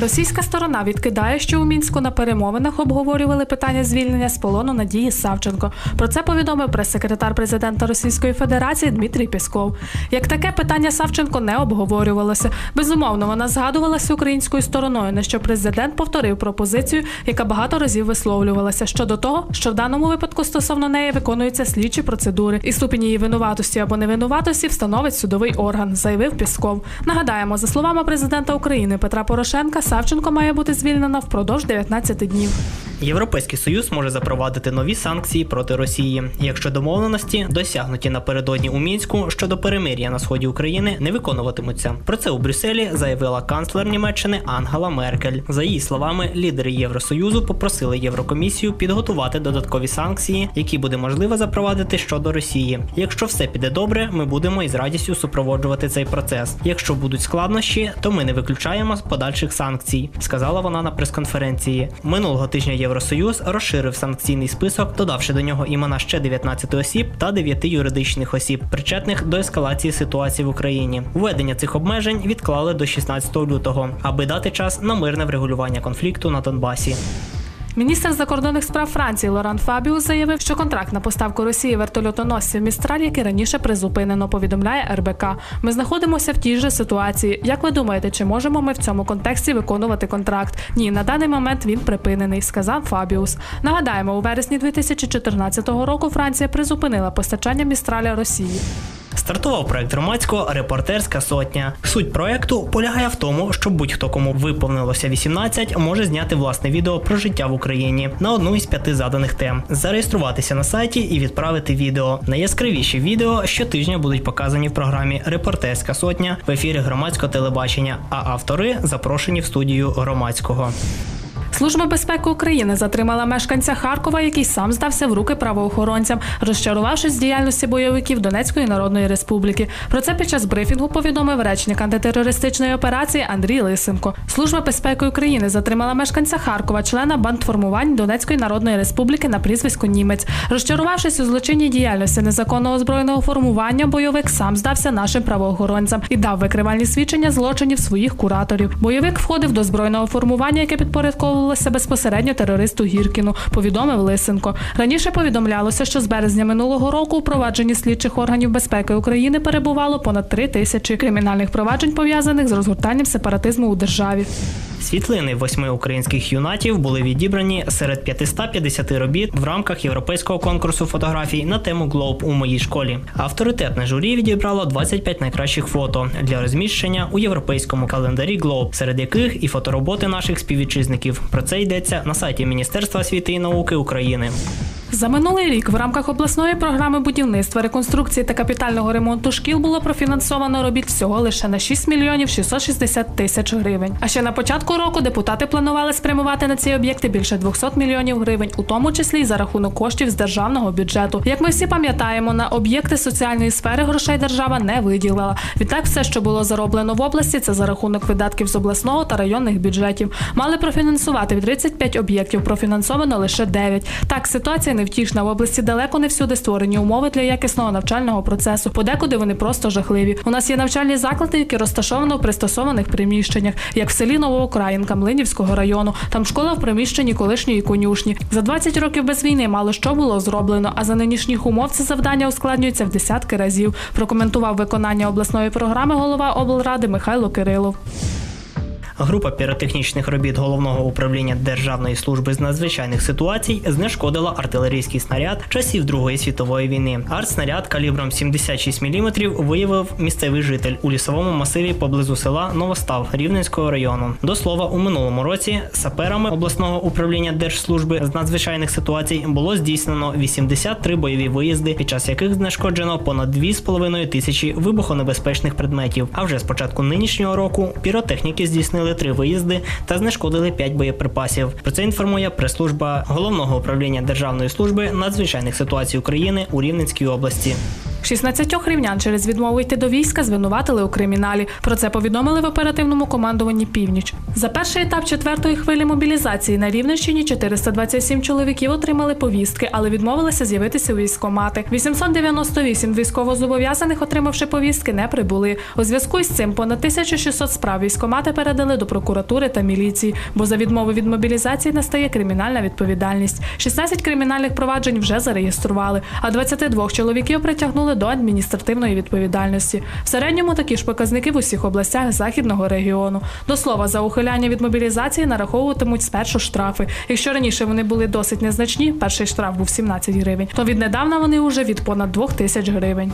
Російська сторона відкидає, що у мінську на перемовинах обговорювали питання звільнення з полону Надії Савченко. Про це повідомив прес-секретар президента Російської Федерації Дмитрій Пєсков. Як таке питання Савченко не обговорювалося. Безумовно, вона згадувалася українською стороною, на що президент повторив пропозицію, яка багато разів висловлювалася щодо того, що в даному випадку стосовно неї виконуються слідчі процедури, і ступінь її винуватості або невинуватості встановить судовий орган, заявив Пісков. Нагадаємо, за словами президента України Петра Порошенка, Савченко має бути звільнена впродовж 19 днів. Європейський союз може запровадити нові санкції проти Росії, якщо домовленості, досягнуті напередодні у мінську щодо перемир'я на сході України, не виконуватимуться. Про це у Брюсселі заявила канцлер Німеччини Ангела Меркель. За її словами, лідери Євросоюзу попросили Єврокомісію підготувати додаткові санкції, які буде можливо запровадити щодо Росії. Якщо все піде добре, ми будемо із радістю супроводжувати цей процес. Якщо будуть складнощі, то ми не виключаємо подальших санкцій, сказала вона на прес-конференції. Минулого тижня Євросоюз розширив санкційний список, додавши до нього імена ще 19 осіб та 9 юридичних осіб, причетних до ескалації ситуації в Україні. Введення цих обмежень відклали до 16 лютого, аби дати час на мирне врегулювання конфлікту на Донбасі. Міністр закордонних справ Франції Лоран Фабіус заявив, що контракт на поставку Росії вертольотоносців Містраль, який раніше призупинено, повідомляє РБК. Ми знаходимося в тій же ситуації. Як ви думаєте, чи можемо ми в цьому контексті виконувати контракт? Ні, на даний момент він припинений, сказав Фабіус. Нагадаємо, у вересні 2014 року Франція призупинила постачання Містраля Росії. Стартував проект громадського репортерська сотня. Суть проекту полягає в тому, що будь-хто кому виповнилося 18, може зняти власне відео про життя в Україні на одну із п'яти заданих тем, зареєструватися на сайті і відправити відео. Найяскравіші відео щотижня будуть показані в програмі Репортерська сотня в ефірі громадського телебачення, а автори запрошені в студію громадського. Служба безпеки України затримала мешканця Харкова, який сам здався в руки правоохоронцям, розчарувавшись з діяльності бойовиків Донецької Народної Республіки. Про це під час брифінгу повідомив речник антитерористичної операції Андрій Лисенко. Служба безпеки України затримала мешканця Харкова, члена бандформувань Донецької Народної Республіки на прізвисько Німець. Розчарувавшись у злочинній діяльності незаконного збройного формування, бойовик сам здався нашим правоохоронцям і дав викривальні свідчення злочинів своїх кураторів. Бойовик входив до збройного формування, яке підпорядковувалося безпосередньо терористу Гіркіну, повідомив Лисенко. Раніше повідомлялося, що з березня минулого року у провадженні слідчих органів безпеки України перебувало понад три тисячі кримінальних проваджень пов'язаних з розгортанням сепаратизму у державі. Світлини восьми українських юнатів були відібрані серед 550 робіт в рамках європейського конкурсу фотографій на тему Глоб у моїй школі. Авторитетне журі відібрало 25 найкращих фото для розміщення у європейському календарі Глоб, серед яких і фотороботи наших співвітчизників. Про це йдеться на сайті Міністерства освіти і науки України. За минулий рік в рамках обласної програми будівництва, реконструкції та капітального ремонту шкіл було профінансовано робіт всього лише на 6 мільйонів 660 тисяч гривень. А ще на початку року депутати планували спрямувати на ці об'єкти більше 200 мільйонів гривень, у тому числі й за рахунок коштів з державного бюджету. Як ми всі пам'ятаємо, на об'єкти соціальної сфери грошей держава не виділила. Відтак, все, що було зароблено в області, це за рахунок видатків з обласного та районних бюджетів. Мали профінансувати 35 об'єктів, профінансовано лише 9. Так, ситуація невтішна. В області далеко не всюди створені умови для якісного навчального процесу. Подекуди вони просто жахливі. У нас є навчальні заклади, які розташовані в пристосованих приміщеннях, як в селі Новоукраїнка Млинівського району. Там школа в приміщенні колишньої конюшні. За 20 років без війни мало що було зроблено, а за нинішніх умов це завдання ускладнюється в десятки разів. Прокоментував виконання обласної програми голова облради Михайло Кирилов. Група піротехнічних робіт головного управління Державної служби з надзвичайних ситуацій знешкодила артилерійський снаряд часів Другої світової війни. Артснаряд калібром 76 мм виявив місцевий житель у лісовому масиві поблизу села Новостав Рівненського району. До слова, у минулому році саперами обласного управління Держслужби з надзвичайних ситуацій було здійснено 83 бойові виїзди, під час яких знешкоджено понад 2,5 тисячі вибухонебезпечних предметів. А вже з початку нинішнього року піротехніки здійснили три виїзди та знешкодили п'ять боєприпасів. Про це інформує прес-служба головного управління Державної служби надзвичайних ситуацій України у Рівненській області. 16 рівнян через відмову йти до війська звинуватили у криміналі. Про це повідомили в оперативному командуванні Північ. За перший етап четвертої хвилі мобілізації на Рівненщині 427 чоловіків отримали повістки, але відмовилися з'явитися у військкомати. 898 військовозобов'язаних, отримавши повістки, не прибули. У зв'язку із цим понад 1600 справ військкомати передали до прокуратури та міліції, бо за відмову від мобілізації настає кримінальна відповідальність. 16 кримінальних проваджень вже зареєстрували, а 22 чоловіків притягнули до адміністративної відповідальності. В середньому такі ж показники в усіх областях західного регіону. До слова, за ухиляння від мобілізації нараховуватимуть спершу штрафи. Якщо раніше вони були досить незначні, перший штраф був 17 гривень, то віднедавна вони вже від понад 2 тисяч гривень.